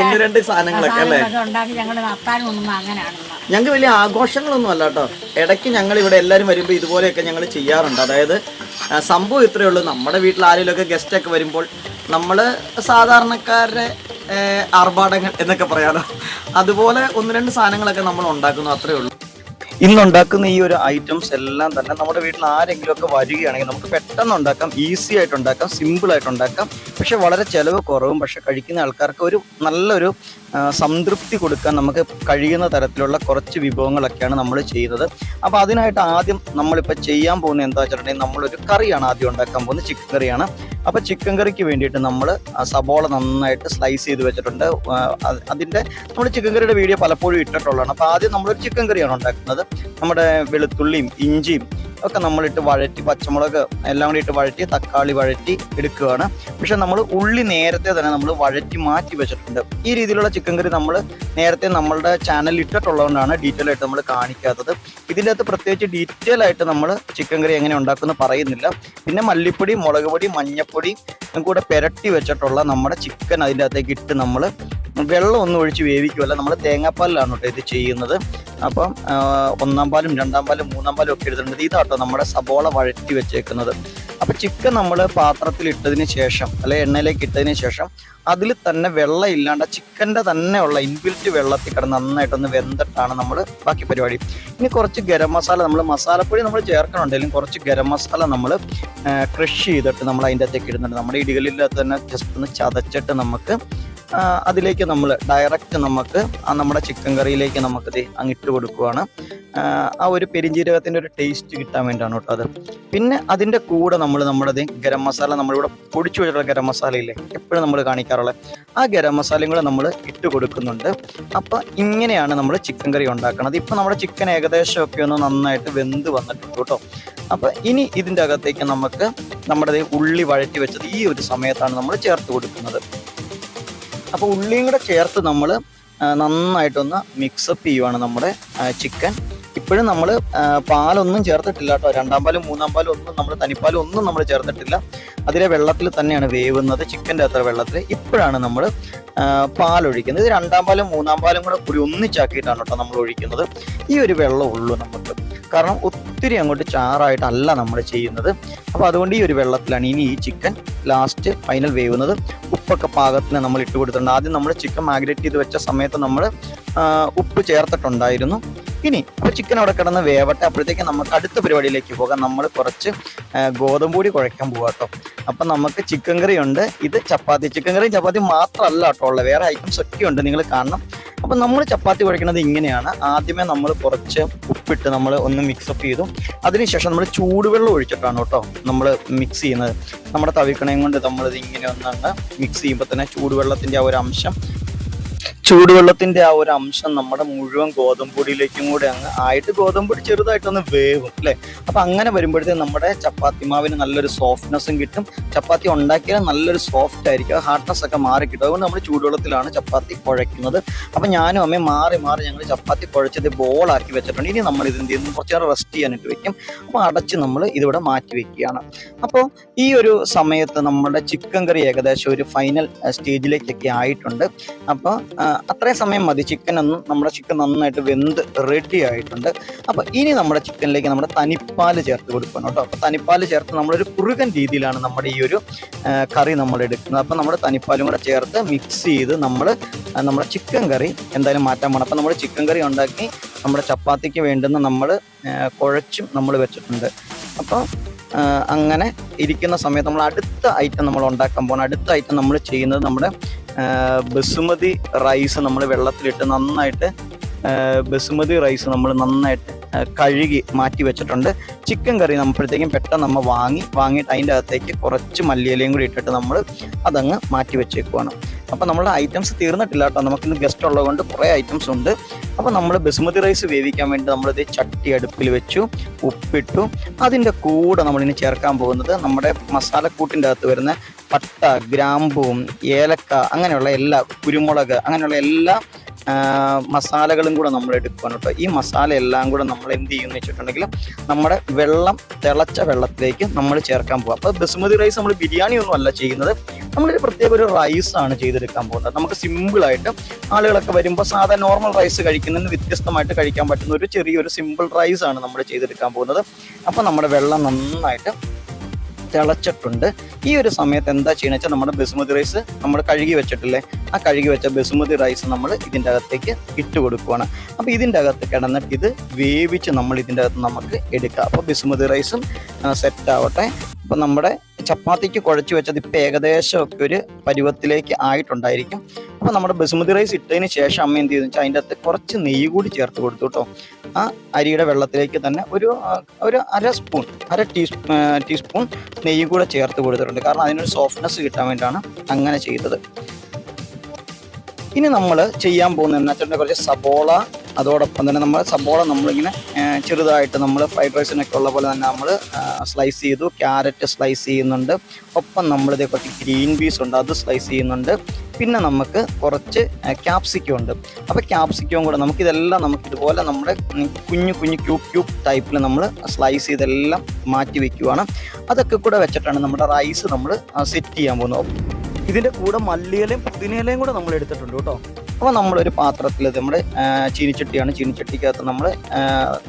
ഒന്ന് രണ്ട് സാധനങ്ങളൊക്കെ അല്ലേ? ഉണ്ടാക്കി നടത്താനും ഒന്നും അങ്ങനെയാണ് ഞങ്ങൾക്ക് വലിയ ആഘോഷങ്ങളൊന്നും അല്ല കേട്ടോ. ഇടയ്ക്ക് ഞങ്ങൾ ഇവിടെ എല്ലാവരും വരുമ്പോൾ ഇതുപോലെയൊക്കെ ഞങ്ങൾ ചെയ്യാറുണ്ട്. അതായത് സംഭവം ഇത്രയേ ഉള്ളൂ. നമ്മുടെ വീട്ടിൽ ആരെങ്കിലുമൊക്കെ ഗസ്റ്റ് ഒക്കെ വരുമ്പോൾ നമ്മൾ സാധാരണക്കാരുടെ ആർഭാടങ്ങൾ എന്നൊക്കെ പറയാലോ. അതുപോലെ ഒന്ന് രണ്ട് സാധനങ്ങളൊക്കെ നമ്മൾ ഉണ്ടാക്കുന്നു. അത്രയേ ഉള്ളൂ. ഇന്നുണ്ടാക്കുന്ന ഈ ഒരു ഐറ്റംസ് എല്ലാം തന്നെ നമ്മുടെ വീട്ടിൽ ആരെങ്കിലും ഒക്കെ വരികയാണെങ്കിൽ നമുക്ക് പെട്ടെന്ന് ഉണ്ടാക്കാം ഈസി ആയിട്ട് ഉണ്ടാക്കാം സിമ്പിൾ ആയിട്ട് ഉണ്ടാക്കാം. പക്ഷെ വളരെ ചിലവ് കുറവും പക്ഷെ കഴിക്കുന്ന ആൾക്കാർക്ക് ഒരു നല്ലൊരു സംതൃപ്തി കൊടുക്കാൻ നമുക്ക് കഴിയുന്ന തരത്തിലുള്ള കുറച്ച് വിഭവങ്ങളൊക്കെയാണ് നമ്മൾ ചെയ്യുന്നത് അപ്പോൾ അതിനായിട്ട് ആദ്യം നമ്മളിപ്പോൾ ചെയ്യാൻ പോകുന്ന എന്താ വെച്ചിട്ടുണ്ടെങ്കിൽ നമ്മളൊരു കറിയാണ് ആദ്യം ഉണ്ടാക്കാൻ പോകുന്നത് ചിക്കൻ കറിയാണ്. അപ്പോൾ ചിക്കൻ കറിക്ക് വേണ്ടിയിട്ട് നമ്മൾ സബോള നന്നായിട്ട് സ്ലൈസ് ചെയ്ത് വെച്ചിട്ടുണ്ട്. അതിന്റെ നമ്മൾ ചിക്കൻ കറിയുടെ വീഡിയോ പലപ്പോഴും ഇട്ടിട്ടുള്ളതാണ്. അപ്പോൾ ആദ്യം നമ്മളൊരു ചിക്കൻ കറിയാണ് ഉണ്ടാക്കുന്നത്. നമ്മുടെ വെളുത്തുള്ളിയും ഇഞ്ചിയും ഒക്കെ നമ്മളിട്ട് വഴറ്റി പച്ചമുളക് എല്ലാം കൂടി ഇട്ട് വഴറ്റി തക്കാളി വഴറ്റി എടുക്കുകയാണ്. പക്ഷെ നമ്മൾ ഉള്ളി നേരത്തെ തന്നെ നമ്മൾ വഴറ്റി മാറ്റി വെച്ചിട്ടുണ്ട്. ഈ രീതിയിലുള്ള ചിക്കൻ കറി നമ്മൾ നേരത്തെ നമ്മളുടെ ചാനലിൽ ഇട്ടിട്ടുള്ളതുകൊണ്ടാണ് ഡീറ്റെയിൽ ആയിട്ട് നമ്മൾ കാണിക്കാത്തത്. ഇതിന്റെ അകത്ത് പ്രത്യേകിച്ച് ഡീറ്റെയിൽ ആയിട്ട് നമ്മൾ ചിക്കൻ കറി എങ്ങനെ ഉണ്ടാക്കുമെന്ന് പറയുന്നില്ല. പിന്നെ മല്ലിപ്പൊടി മുളക് പൊടി മഞ്ഞപ്പൊടി കൂടെ പെരട്ടി വെച്ചിട്ടുള്ള നമ്മുടെ ചിക്കൻ അതിന്റെ അകത്തേക്ക് ഇട്ട് നമ്മൾ വെള്ളം ഒന്നും ഒഴിച്ച് വേവിക്കുമല്ല നമ്മൾ തേങ്ങാപ്പാലിലാണ് കേട്ടോ ഇത് ചെയ്യുന്നത്. അപ്പം ഒന്നാം പാലും രണ്ടാം പാലും മൂന്നാം പാലും ഒക്കെ എടുത്തിട്ടുണ്ട്. ഇതാട്ടോ നമ്മുടെ സബോള വഴറ്റി വെച്ചേക്കുന്നത്. അപ്പം ചിക്കൻ നമ്മൾ പാത്രത്തിൽ ഇട്ടതിന് ശേഷം അല്ലെ എണ്ണയിലേക്ക് ഇട്ടതിന് ശേഷം അതിൽ തന്നെ വെള്ളം ഇല്ലാണ്ട് ചിക്കന്റെ ഉള്ള ഇൻബിൽറ്റ് വെള്ളത്തിൽ കിടന്ന് നന്നായിട്ടൊന്ന് വെന്തിട്ടാണ് നമ്മൾ ബാക്കി പരിപാടി. ഇനി കുറച്ച് ഗരം മസാല നമ്മൾ മസാലപ്പൊടി നമ്മൾ ചേർക്കണുണ്ടെങ്കിലും കുറച്ച് ഗരം മസാല നമ്മൾ ക്രഷ് ചെയ്തിട്ട് നമ്മൾ അതിന്റെ അകത്തേക്ക് ഇടുന്നുണ്ട്. നമ്മുടെ ഇടികളിലകത്ത് തന്നെ ജസ്റ്റ് ഒന്ന് ചതച്ചിട്ട് നമുക്ക് അതിലേക്ക് നമ്മൾ ഡയറക്റ്റ് നമുക്ക് ആ നമ്മുടെ ചിക്കൻ കറിയിലേക്ക് നമുക്ക് ഇത് അങ്ങിട്ട് കൊടുക്കുവാണ്. ആ, ഒരു പെരിഞ്ജീരകത്തിന്റെ ഒരു ടേസ്റ്റ് കിട്ടാൻ വേണ്ടിയാണ് കേട്ടോ അത്. പിന്നെ അതിന്റെ കൂടെ നമ്മൾ നമ്മുടെ ഗരം മസാല നമ്മളിവിടെ പൊടിച്ചു വെച്ചിട്ടുള്ള ഗരം മസാലയില്ലേ എപ്പോഴും നമ്മൾ കാണിക്കാറുള്ളത്. ആ ഗരം മസാലയും കൂടെ നമ്മൾ ഇട്ട് കൊടുക്കുന്നുണ്ട്. അപ്പോൾ ഇങ്ങനെയാണ് നമ്മൾ ചിക്കൻ കറി ഉണ്ടാക്കുന്നത് ഇപ്പോൾ നമ്മുടെ ചിക്കൻ ഏകദേശം ഒക്കെ ഒന്ന് നന്നായിട്ട് വെന്ത് വന്നിട്ടുണ്ട് കേട്ടോ. അപ്പോൾ ഇനി ഇതിന്റെ അകത്തേക്ക് നമുക്ക് നമ്മുടെ ഉള്ളി വഴറ്റി വെച്ചത് ഈ ഒരു സമയത്താണ് നമ്മൾ ചേർത്ത് കൊടുക്കുന്നത്. അപ്പോൾ ഉള്ളിയും കൂടെ ചേർത്ത് നമ്മൾ നന്നായിട്ടൊന്ന് മിക്സപ്പ് ചെയ്യുവാണ് നമ്മുടെ ചിക്കൻ ഇപ്പോഴും നമ്മൾ പാലൊന്നും ചേർത്തിട്ടില്ല കേട്ടോ. രണ്ടാം പാലും മൂന്നാം പാലും ഒന്നും നമ്മൾ തനിപ്പാലും ഒന്നും നമ്മൾ ചേർത്തിട്ടില്ല. അതിലെ വെള്ളത്തിൽ തന്നെയാണ് വേവുന്നത് ചിക്കന്റെ അത്ര വെള്ളത്തിൽ ഇപ്പോഴാണ് നമ്മൾ പാലൊഴിക്കുന്നത്. ഇത് രണ്ടാം പാലും മൂന്നാം പാലും കൂടെ കൂടി ഒന്നിച്ചാക്കിയിട്ടാണ് കേട്ടോ നമ്മൾ ഒഴിക്കുന്നത് ഈ ഒരു വെള്ളം ഉള്ളൂ നമുക്ക്. കാരണം ഒത്തിരി അങ്ങോട്ട് ചാറായിട്ടല്ല നമ്മൾ ചെയ്യുന്നത്. അപ്പോൾ അതുകൊണ്ട് ഈ ഒരു വെള്ളത്തിലാണ് ഇനി ഈ ചിക്കൻ ലാസ്റ്റ് ഫൈനൽ വേവുന്നത്. ഉപ്പൊക്കെ പാകത്തിന് നമ്മൾ ഇട്ട് കൊടുത്തിട്ടുണ്ട്. ആദ്യം നമ്മൾ ചിക്കൻ മാഗ്രേറ്റ് ചെയ്ത് വെച്ച സമയത്ത് നമ്മൾ ഉപ്പ് ചേർത്തിട്ടുണ്ടായിരുന്നു. ഇനി ഇപ്പോൾ ചിക്കൻ അവിടെ കിടന്ന് വേവട്ടെ. അപ്പോഴത്തേക്ക് നമുക്ക് അടുത്ത പരിപാടിയിലേക്ക് പോകാം. നമ്മൾ കുറച്ച് ഗോതമ്പ് പൊടി കുഴയ്ക്കാൻ പോകാം കേട്ടോ. അപ്പം നമുക്ക് ചിക്കൻ കറി ഉണ്ട്. ഇത് ചപ്പാത്തി. ചിക്കൻ കറി ചപ്പാത്തി മാത്രമല്ല കേട്ടോ ഉള്ളത്. വേറെ ഐറ്റംസ് ഒക്കെ ഉണ്ട്. നിങ്ങൾ കാണണം. അപ്പം നമ്മൾ ചപ്പാത്തി കുഴക്കുന്നത് ഇങ്ങനെയാണ്. ആദ്യമേ നമ്മൾ കുറച്ച് ഉപ്പിട്ട് നമ്മൾ ഒന്ന് മിക്സപ്പ് ചെയ്തു. അതിനുശേഷം നമ്മൾ ചൂടുവെള്ളം ഒഴിച്ചിട്ടാണ് കേട്ടോ നമ്മൾ മിക്സ് ചെയ്യുന്നത്. നമ്മുടെ തവിക്കണയും കൊണ്ട് നമ്മളിത് ഇങ്ങനെ ഒന്നങ്ങ് മിക്സ് ചെയ്യുമ്പോൾ തന്നെ ചൂടുവെള്ളത്തിന്റെ ആ ഒരു അംശം ചൂടുവെള്ളത്തിന്റെ ആ ഒരു അംശം നമ്മുടെ മുഴുവൻ ഗോതമ്പൊടിയിലേക്കും കൂടെ അങ്ങ് ആയിട്ട് ഗോതമ്പൊടി ചെറുതായിട്ടൊന്ന് വേവും അല്ലേ? അപ്പൊ അങ്ങനെ വരുമ്പോഴത്തേക്കും നമ്മുടെ ചപ്പാത്തി മാവിന് നല്ലൊരു സോഫ്റ്റ്നെസ്സും കിട്ടും. ചപ്പാത്തി ഉണ്ടാക്കിയാൽ നല്ലൊരു സോഫ്റ്റ് ആയിരിക്കും. ഹാർഡ്നെസ് ഒക്കെ മാറി കിട്ടും. അതുകൊണ്ട് നമ്മൾ ചൂടുവെള്ളത്തിലാണ് ചപ്പാത്തി കുഴയ്ക്കുന്നത്. അപ്പൊ ഞാനും അമ്മയും മാറി മാറി ഞങ്ങൾ ചപ്പാത്തി കുഴച്ചത് ബോളാക്കി വെച്ചിട്ടുണ്ട്. ഇനി നമ്മൾ ഇത് എന്ത് ചെയ്യുന്നു കുറച്ച് നേരം റെസ്റ്റ് ചെയ്യാനായിട്ട് വെക്കും. അപ്പൊ അടച്ച് നമ്മൾ ഇതിവിടെ മാറ്റി വെക്കുകയാണ്. അപ്പോൾ ഈ ഒരു സമയത്ത് നമ്മുടെ ചിക്കൻ കറി ഏകദേശം ഒരു ഫൈനൽ സ്റ്റേജിലേക്കൊക്കെ ആയിട്ടുണ്ട്. അപ്പോൾ അത്രയും സമയം മതി. ചിക്കൻ ഒന്ന് നമ്മുടെ ചിക്കൻ നന്നായിട്ട് വെന്ത് റെഡി ആയിട്ടുണ്ട്. അപ്പോൾ ഇനി നമ്മുടെ ചിക്കനിലേക്ക് നമ്മുടെ തനിപ്പാൽ ചേർത്ത് കൊടുക്കണം കേട്ടോ. അപ്പോൾ തനിപ്പാൽ ചേർത്ത് നമ്മളൊരു കുറുകൻ രീതിയിലാണ് നമ്മുടെ ഈ ഒരു കറി നമ്മൾ എടുക്കുന്നത്. അപ്പോൾ നമ്മുടെ തനിപ്പാലും കൂടെ ചേർത്ത് മിക്സ് ചെയ്ത് നമ്മൾ നമ്മുടെ ചിക്കൻ കറി എന്തായാലും മാറ്റാൻ പോകണം അപ്പോൾ നമ്മൾ ചിക്കൻ കറി ഉണ്ടാക്കി നമ്മുടെ ചപ്പാത്തിക്ക് വേണ്ടുന്ന നമ്മൾ കുഴച്ചും നമ്മൾ വെച്ചിട്ടുണ്ട്. അപ്പോൾ അങ്ങനെ ഇരിക്കുന്ന സമയത്ത് നമ്മൾ അടുത്ത ഐറ്റം നമ്മൾ ഉണ്ടാക്കാൻ പോകണം. അടുത്ത ഐറ്റം നമ്മൾ ചെയ്യുന്നത് നമ്മുടെ ബസുമതി റൈസ് നമ്മൾ വെള്ളത്തിലിട്ട് നന്നായിട്ട് ബസുമതി റൈസ് നമ്മൾ നന്നായിട്ട് കഴുകി മാറ്റി വെച്ചിട്ടുണ്ട്. ചിക്കൻ കറി നമ്മളപ്പോഴത്തേക്കും പെട്ടെന്ന് നമ്മൾ വാങ്ങി വാങ്ങിയിട്ട് അതിന്റെ അകത്തേക്ക് കുറച്ച് മല്ലിയിലയും കൂടി ഇട്ടിട്ട് നമ്മൾ അതങ്ങ് മാറ്റി വെച്ചേക്കുവാണ്. അപ്പോൾ നമ്മുടെ ഐറ്റംസ് തീർന്നിട്ടില്ല കേട്ടോ. നമുക്കിന്ന് ഗസ്റ്റ് ഉള്ളതുകൊണ്ട് കുറേ ഐറ്റംസ് ഉണ്ട്. അപ്പോൾ നമ്മൾ ബസുമതി റൈസ് വേവിക്കാൻ വേണ്ടി നമ്മളിത് ചട്ടി അടുപ്പിൽ വെച്ചു ഉപ്പിട്ടു. അതിന്റെ കൂടെ നമ്മളിനി ചേർക്കാൻ പോകുന്നത് നമ്മുടെ മസാലക്കൂട്ടിന്റെ അകത്ത് വരുന്ന പട്ട ഗ്രാമ്പും ഏലക്ക അങ്ങനെയുള്ള എല്ലാ കുരുമുളക് അങ്ങനെയുള്ള എല്ലാ മസാലകളും കൂടെ നമ്മൾ എടുക്കുകയാണ് കേട്ടോ. ഈ മസാല എല്ലാം കൂടെ നമ്മൾ എന്ത് ചെയ്യുമെന്ന് വെച്ചിട്ടുണ്ടെങ്കിൽ നമ്മുടെ വെള്ളം തിളച്ച വെള്ളത്തിലേക്ക് നമ്മൾ ചേർക്കാൻ പോകും അപ്പോൾ ബസുമതി റൈസ് നമ്മൾ ബിരിയാണി ഒന്നും അല്ല ചെയ്യുന്നത്. നമ്മളൊരു പ്രത്യേക ഒരു റൈസ് ആണ് ചെയ്തെടുക്കാൻ പോകുന്നത്. നമുക്ക് സിമ്പിൾ ആയിട്ട് ആളുകളൊക്കെ വരുമ്പോൾ സാധാ നോർമൽ റൈസ് കഴിക്കുന്നതിന് വ്യത്യസ്തമായിട്ട് കഴിക്കാൻ പറ്റുന്ന ഒരു ചെറിയൊരു സിമ്പിൾ റൈസ് ആണ് നമ്മൾ ചെയ്തെടുക്കാൻ പോകുന്നത്. അപ്പോൾ നമ്മുടെ വെള്ളം നന്നായിട്ട് തിളച്ചിട്ടുണ്ട്. ഈ ഒരു സമയത്ത് എന്താ ചെയ്യണമെന്ന് വെച്ചാൽ നമ്മുടെ ബസുമതി റൈസ് നമ്മൾ കഴുകി വെച്ചിട്ടില്ലേ? ആ കഴുകി വെച്ച ബസുമതി റൈസ് നമ്മൾ ഇതിന്റെ അകത്തേക്ക് ഇട്ട് കൊടുക്കുകയാണ് അപ്പോൾ ഇതിന്റെ അകത്ത് കിടന്നിട്ട് ഇത് വേവിച്ച് നമ്മൾ ഇതിന്റെ അകത്ത് നമുക്ക് എടുക്കാം. അപ്പോൾ ബസുമതി റൈസും സെറ്റ് ആവട്ടെ. അപ്പോൾ നമ്മുടെ ചപ്പാത്തിക്ക് കുഴച്ച് വെച്ചത് ഇപ്പം ഏകദേശം ഒക്കെ ഒരു പരുവത്തിലേക്ക് ആയിട്ടുണ്ടായിരിക്കും. അപ്പോൾ നമ്മുടെ ബസുമതി റൈസ് ഇട്ടതിന് ശേഷം അമ്മ എന്ത് ചെയ്തു? വെച്ചാൽ അതിന്റെ അകത്ത് കുറച്ച് നെയ്യ് കൂടി ചേർത്ത് കൊടുത്തു കേട്ടോ. ആ അരിയുടെ വെള്ളത്തിലേക്ക് തന്നെ ഒരു ഒരു അര സ്പൂൺ അര ടീസ് ടീസ്പൂൺ നെയ്യ് കൂടെ ചേർത്ത് കൊടുത്തിട്ടുണ്ട്. കാരണം അതിനൊരു സോഫ്റ്റ്നെസ് കിട്ടാൻ വേണ്ടിയിട്ടാണ് അങ്ങനെ ചെയ്തത്. ഇനി നമ്മൾ ചെയ്യാൻ പോകുന്നത് എന്നുവെച്ചിട്ടുണ്ടെങ്കിൽ കുറച്ച് സബോള അതോടൊപ്പം തന്നെ നമ്മൾ സബോള നമ്മളിങ്ങനെ ചെറുതായിട്ട് നമ്മൾ ഫ്രൈഡ് റൈസിനൊക്കെ ഉള്ള പോലെ തന്നെ നമ്മൾ സ്ലൈസ് ചെയ്തു ക്യാരറ്റ് സ്ലൈസ് ചെയ്യുന്നുണ്ട്. ഒപ്പം നമ്മളിതേ കുറച്ച് ഗ്രീൻ പീസ് ഉണ്ട് അത് സ്ലൈസ് ചെയ്യുന്നുണ്ട്. പിന്നെ നമുക്ക് കുറച്ച് ക്യാപ്സിക്കം ഉണ്ട്. അപ്പോൾ ക്യാപ്സിക്കവും കൂടെ നമുക്കിതെല്ലാം നമുക്ക് ഇതുപോലെ നമ്മുടെ കുഞ്ഞു കുഞ്ഞു ക്യൂബ് ക്യൂബ് ടൈപ്പിൽ നമ്മൾ സ്ലൈസ് ചെയ്തെല്ലാം മാറ്റി വെക്കുവാണ്. അതൊക്കെ കൂടെ വെച്ചിട്ടാണ് നമ്മുടെ റൈസ് നമ്മൾ സെറ്റ് ചെയ്യാൻ പോകുന്നത്. ഇതിന്റെ കൂടെ മല്ലിയിലയും പുതിനയിലയും കൂടെ നമ്മൾ എടുത്തിട്ടുണ്ട് കേട്ടോ. അപ്പോൾ നമ്മളൊരു പാത്രത്തിൽ നമ്മുടെ ചീനിച്ചട്ടിയാണ്. ചീനിച്ചട്ടിക്കകത്ത് നമ്മൾ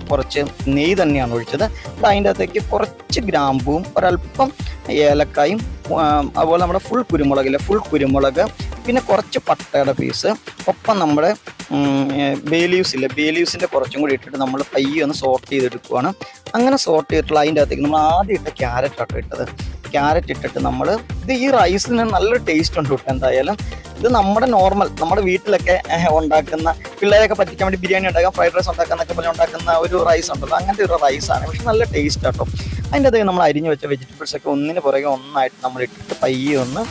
കുറച്ച് നെയ്യ് തന്നെയാണ് ഒഴിച്ചത്. അപ്പോൾ അതിന്റെ അകത്തേക്ക് കുറച്ച് ഗ്രാമ്പുവും ഒരല്പം ഏലക്കായും അതുപോലെ നമ്മുടെ ഫുൾ കുരുമുളകില്ല ഫുൾ കുരുമുളക് പിന്നെ കുറച്ച് പട്ടയുടെ പീസ് ഒപ്പം നമ്മുടെ ബേലീവ്സ് ഇല്ല ബേലീവ്സിന്റെ കുറച്ചും കൂടി ഇട്ടിട്ട് നമ്മൾ പയ്യെ ഒന്ന് സോർട്ട് ചെയ്തെടുക്കുവാണ്. അങ്ങനെ സോർട്ട് ചെയ്തിട്ടുള്ള അതിന്റെ അകത്തേക്ക് നമ്മൾ ആദ്യം ഇട്ട ക്യാരറ്റ് ആട്ടോ ഇട്ടത്. ക്യാരറ്റ് ഇട്ടിട്ട് നമ്മൾ ഇത് ഈ റൈസിന് നല്ലൊരു ടേസ്റ്റ് ഉണ്ട് കേട്ടോ എന്തായാലും. ഇത് നമ്മുടെ നോർമൽ നമ്മുടെ വീട്ടിലൊക്കെ ഉണ്ടാക്കുന്ന പിള്ളേരൊക്കെ പറ്റിക്കാൻ വേണ്ടി ബിരിയാണി ഉണ്ടാക്കാൻ ഫ്രൈഡ് റൈസ് ഉണ്ടാക്കാന്നൊക്കെ പറഞ്ഞ് ഉണ്ടാക്കുന്ന ഒരു റൈസ് ഉണ്ടല്ലോ അങ്ങനത്തെ ഒരു റൈസാണ് പക്ഷെ നല്ല ടേസ്റ്റ് ആട്ടോ. അതിന്റെ അകത്ത് നമ്മൾ അരിഞ്ഞു വെച്ച വെജിറ്റബിൾസ് ഒക്കെ ഒന്നിന് പുറകെ ഒന്നായിട്ട് നമ്മൾ ഇട്ടിട്ട് പയ്യെ ഒന്ന്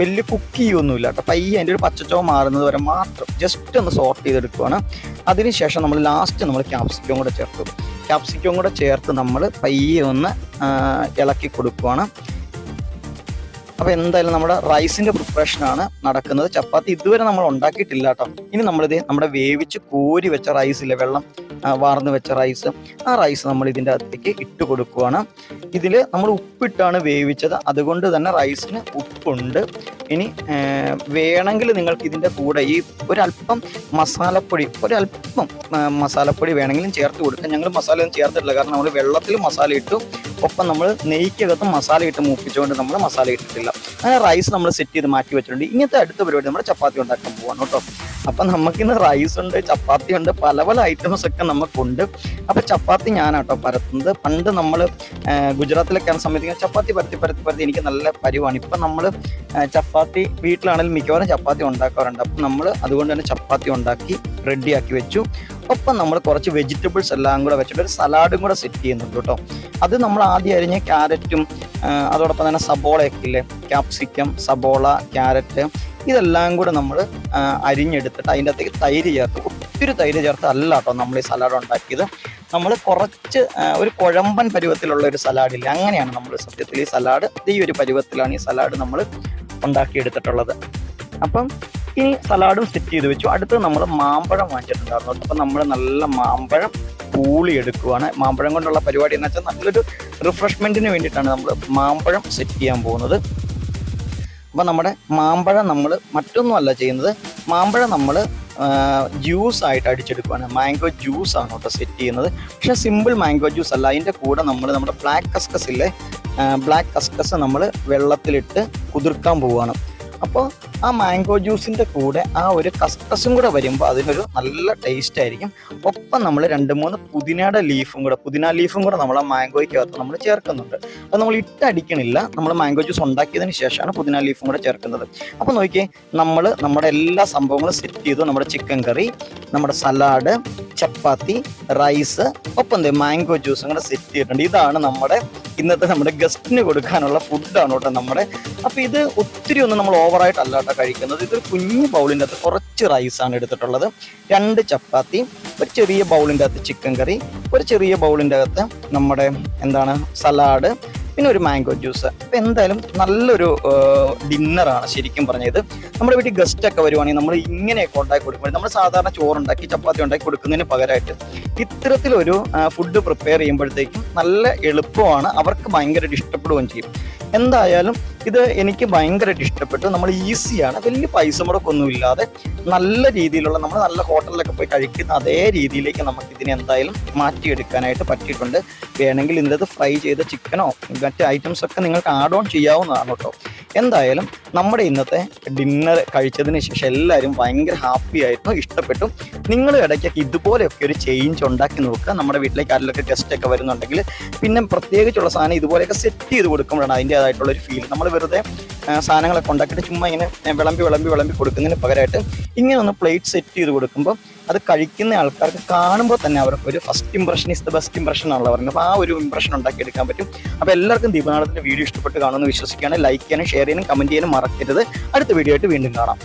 വലിയ കുക്ക് ചെയ്യൊന്നുമില്ല കേട്ടോ. പയ്യെ അതിന്റെ ഒരു പച്ചച്ചോ മാറുന്നത് വരെ മാത്രം ജസ്റ്റ് ഒന്ന് സോർട്ട് ചെയ്തെടുക്കുവാണ്. അതിനുശേഷം നമ്മൾ ലാസ്റ്റ് നമ്മൾ ക്യാപ്സിക്കം കൂടെ ചേർത്തു ക്യാപ്സിക്കം കൂടെ ചേർത്ത് നമ്മൾ പയ്യെ ഒന്ന് ഇളക്കി കൊടുക്കുവാണ്. അപ്പോൾ എന്തായാലും നമ്മുടെ റൈസിന്റെ പ്രിപ്പറേഷൻ ആണ് നടക്കുന്നത്. ചപ്പാത്തി ഇതുവരെ നമ്മൾ ഉണ്ടാക്കിയിട്ടില്ല കേട്ടോ. ഇനി നമ്മളിത് നമ്മുടെ വേവിച്ച് കോരി വെച്ച റൈസിലെ വെള്ളം വാർന്ന് വെച്ച റൈസ് ആ റൈസ് നമ്മൾ ഇതിന്റെ അകത്തേക്ക് ഇട്ട് കൊടുക്കുകയാണ് ഇതിൽ നമ്മൾ ഉപ്പിട്ടാണ് വേവിച്ചത്. അതുകൊണ്ട് തന്നെ റൈസിന് ഉപ്പുണ്ട്. ഇനി വേണമെങ്കിൽ നിങ്ങൾക്ക് ഇതിന്റെ കൂടെ ഈ ഒരല്പം മസാലപ്പൊടി ഒരല്പം മസാലപ്പൊടി വേണമെങ്കിലും ചേർത്ത് കൊടുക്കാം. ഞങ്ങൾ മസാല ഒന്നും ചേർത്തിട്ടില്ല. കാരണം നമ്മൾ വെള്ളത്തിൽ മസാല ഇട്ടു. ഒപ്പം നമ്മൾ നെയ്ക്കകത്ത് മസാല ഇട്ട് മൂപ്പിച്ചുകൊണ്ട് നമ്മൾ മസാല ഇട്ടിട്ടില്ല. അങ്ങനെ റൈസ് നമ്മൾ സെറ്റ് ചെയ്ത് മാറ്റി വെച്ചിട്ടുണ്ട്. ഇങ്ങനത്തെ അടുത്ത പരിപാടി നമ്മൾ ചപ്പാത്തി ഉണ്ടാക്കാൻ പോവാണ് കേട്ടോ. അപ്പം നമുക്കിന്ന് റൈസ് ഉണ്ട് ചപ്പാത്തി ഉണ്ട് പല പല ഐറ്റംസ് ഒക്കെ നമുക്കുണ്ട്. അപ്പം ചപ്പാത്തി ഞാനാട്ടോ പരത്തുന്നത്. പണ്ട് നമ്മൾ ഗുജറാത്തിലൊക്കെ ആണ് സമയത്ത് ചപ്പാത്തി പരത്തി പരത്തി പരത്തി എനിക്ക് നല്ല പരിവാണ്. ഇപ്പം നമ്മൾ ചപ്പാത്തി വീട്ടിലാണെങ്കിലും മിക്കവാറും ചപ്പാത്തി ഉണ്ടാക്കാറുണ്ട്. അപ്പം നമ്മൾ അതുകൊണ്ട് തന്നെ ചപ്പാത്തി ഉണ്ടാക്കി റെഡിയാക്കി വെച്ചു. ഒപ്പം നമ്മൾ കുറച്ച് വെജിറ്റബിൾസ് എല്ലാം കൂടെ വെച്ചിട്ട് ഒരു സലാഡും കൂടെ സെറ്റ് ചെയ്യുന്നുണ്ട് കേട്ടോ. അത് നമ്മൾ ആദ്യം അരിഞ്ഞ് ക്യാരറ്റും അതോടൊപ്പം തന്നെ സബോളയൊക്കെ ഇല്ലേ? ക്യാപ്സിക്കം സബോള ക്യാരറ്റ് ഇതെല്ലാം കൂടെ നമ്മൾ അരിഞ്ഞെടുത്തിട്ട് അതിന്റെ അകത്തേക്ക് തൈര് ചേർത്ത് ഒത്തിരി തൈര് ചേർത്ത് അല്ല കേട്ടോ നമ്മൾ ഈ സലാഡ് ഉണ്ടാക്കിയത്. നമ്മൾ കുറച്ച് ഒരു കുഴമ്പൻ പരുവത്തിലുള്ള ഒരു സലാഡില്ല അങ്ങനെയാണ് നമ്മൾ സത്യത്തിൽ ഈ സലാഡ് ഈ ഒരു പരുവത്തിലാണ് ഈ സലാഡ് നമ്മൾ ഉണ്ടാക്കിയെടുത്തിട്ടുള്ളത്. അപ്പം ഇനി സലാഡും സെറ്റ് ചെയ്ത് വെച്ചു. അടുത്ത് നമ്മൾ മാമ്പഴം വാങ്ങിച്ചിട്ടുണ്ടായിരുന്നു. അപ്പം നമ്മൾ നല്ല മാമ്പഴം പൂളി എടുക്കുവാണ് മാമ്പഴം കൊണ്ടുള്ള പരിപാടി എന്ന് വെച്ചാൽ നല്ലൊരു റിഫ്രഷ്മെന്റിന് വേണ്ടിയിട്ടാണ് നമ്മൾ മാമ്പഴം സെറ്റ് ചെയ്യാൻ പോകുന്നത്. അപ്പം നമ്മുടെ മാമ്പഴം നമ്മൾ മറ്റൊന്നുമല്ല ചെയ്യുന്നത്. മാമ്പഴം നമ്മൾ ജ്യൂസ് ആയിട്ട് അടിച്ചെടുക്കുകയാണ് മാംഗോ ജ്യൂസ് ആണ് കേട്ടോ സെറ്റ് ചെയ്യുന്നത്. പക്ഷേ സിമ്പിൾ മാംഗോ ജ്യൂസ് അല്ല. അതിന്റെ കൂടെ നമ്മൾ നമ്മുടെ ബ്ലാക്ക് കസ്കസ് ഇല്ലേ ബ്ലാക്ക് കസ്കസ് നമ്മൾ വെള്ളത്തിലിട്ട് കുതിർക്കാൻ പോവുകയാണ്. അപ്പോൾ ആ മാംഗോ ജ്യൂസിന്റെ കൂടെ ആ ഒരു കസ്കസും കൂടെ വരുമ്പോൾ അതിനൊരു നല്ല ടേസ്റ്റ് ആയിരിക്കും. ഒപ്പം നമ്മൾ രണ്ട് മൂന്ന് പുതിനയുടെ ലീഫും കൂടെ പുതിന ലീഫും കൂടെ നമ്മൾ ആ മാംഗോയ്ക്കകത്ത് നമ്മൾ ചേർക്കുന്നുണ്ട്. അത് നമ്മൾ ഇട്ടടിക്കണില്ല നമ്മൾ മാംഗോ ജ്യൂസ് ഉണ്ടാക്കിയതിന് ശേഷമാണ് പുതിന ലീഫും കൂടെ ചേർക്കുന്നത്. അപ്പോൾ നോക്കിയേ നമ്മൾ നമ്മുടെ എല്ലാ സംഭവങ്ങളും സെറ്റ് ചെയ്തു. നമ്മുടെ ചിക്കൻ കറി നമ്മുടെ സലാഡ് ചപ്പാത്തി റൈസ് ഒപ്പം എന്തേ മാംഗോ ജ്യൂസും കൂടെ സെറ്റ് ചെയ്തിട്ടുണ്ട്. ഇതാണ് നമ്മുടെ ഇന്നത്തെ നമ്മുടെ ഗസ്റ്റിന് കൊടുക്കാനുള്ള ഫുഡാണ് കേട്ടോ നമ്മുടെ. അപ്പോൾ ഇത് ഒത്തിരി ഒന്നും നമ്മൾ ഓവറായിട്ടല്ല കഴിക്കുന്നത്. ഇതൊരു കുഞ്ഞു ബൗളിന്റെ അകത്ത് കുറച്ച് റൈസാണ് എടുത്തിട്ടുള്ളത്. രണ്ട് ചപ്പാത്തി ഒരു ചെറിയ ബൗളിന്റെ അകത്ത് ചിക്കൻ കറി ഒരു ചെറിയ ബൗളിന്റെ അകത്ത് നമ്മുടെ എന്താണ് സലാഡ് പിന്നെ ഒരു മാംഗോ ജ്യൂസ് അപ്പം എന്തായാലും നല്ലൊരു ഡിന്നറാണ് ശരിക്കും പറഞ്ഞത്. നമ്മുടെ വീട്ടിൽ ഗസ്റ്റ് ഒക്കെ വരുവാണെങ്കിൽ നമ്മൾ ഇങ്ങനെയൊക്കെ ഉണ്ടാക്കി കൊടുക്കുമ്പോൾ നമ്മൾ സാധാരണ ചോറുണ്ടാക്കി ചപ്പാത്തി ഉണ്ടാക്കി കൊടുക്കുന്നതിന് പകരമായിട്ട് ഇത്തരത്തിലൊരു ഫുഡ് പ്രിപ്പയർ ചെയ്യുമ്പോഴത്തേക്കും നല്ല എളുപ്പമാണ് അവർക്ക് ഭയങ്കരമായിട്ട് ഇഷ്ടപ്പെടുകയും ചെയ്യും. എന്തായാലും ഇത് എനിക്ക് ഭയങ്കരമായിട്ട് ഇഷ്ടപ്പെട്ടു. നമ്മൾ ഈസിയാണ് വലിയ പൈസ മുടക്കൊന്നും ഇല്ലാതെ നല്ല രീതിയിലുള്ള നമ്മൾ നല്ല ഹോട്ടലിലൊക്കെ പോയി കഴിക്കുന്ന അതേ രീതിയിലേക്ക് നമുക്ക് ഇതിനെ എന്തായാലും മാറ്റിയെടുക്കാനായിട്ട് പറ്റിയിട്ടുണ്ട്. വേണമെങ്കിൽ ഇതിന്റെ ഫ്രൈ ചെയ്ത ചിക്കനോ മറ്റ് ഐറ്റംസ് ഒക്കെ നിങ്ങൾക്ക് ആഡ് ഓൺ ചെയ്യാവുന്നതാണ് കേട്ടോ. എന്തായാലും നമ്മുടെ ഇന്നത്തെ ഡിന്നർ കഴിച്ചതിന് ശേഷം എല്ലാവരും ഭയങ്കര ഹാപ്പി ആയിരുന്നു ഇഷ്ടപ്പെട്ടു. നിങ്ങൾ ഇടയ്ക്കൊക്കെ ഇതുപോലെയൊക്കെ ഒരു ചേഞ്ച് ഉണ്ടാക്കി നോക്കുക. നമ്മുടെ വീട്ടിലേക്ക് ആരിലൊക്കെ ഗസ്റ്റ് ഒക്കെ വരുന്നുണ്ടെങ്കിൽ പിന്നെ പ്രത്യേകിച്ചുള്ള സാധനം ഇതുപോലെയൊക്കെ സെറ്റ് ചെയ്ത് കൊടുക്കുമ്പോഴാണ് അതിന്റേതായിട്ടുള്ള ഒരു ഫീൽ നമ്മൾ വെറുതെ സാധനങ്ങളൊക്കെ ഉണ്ടാക്കിയിട്ട് ചുമ്മാ ഇങ്ങനെ വിളമ്പി വിളമ്പി വിളമ്പി കൊടുക്കുന്നതിന് പകരമായിട്ട് ഇങ്ങനെ ഒന്ന് പ്ലേറ്റ് സെറ്റ് ചെയ്ത് കൊടുക്കുമ്പോൾ അത് കഴിക്കുന്ന ആൾക്കാർക്ക് കാണുമ്പോൾ തന്നെ അവർക്ക് ഒരു first impression is the best impression ആണല്ലോ പറയുന്നത്. അപ്പോൾ ആ ഒരു ഇംപ്രഷൻ ഉണ്ടാക്കിയെടുക്കാൻ പറ്റും. അപ്പോൾ എല്ലാവർക്കും ദീപനാളത്തിന്റെ വീഡിയോ ഇഷ്ടപ്പെട്ട് കാണുമെന്ന് വിശ്വസിക്കുകയാണ് ലൈക്ക് ചെയ്യാനും ഷെയർ ചെയ്യാനും കമന്റ് ചെയ്യാനും മറക്കരുത്. അടുത്ത വീഡിയോ ആയിട്ട് വീണ്ടും കാണാം.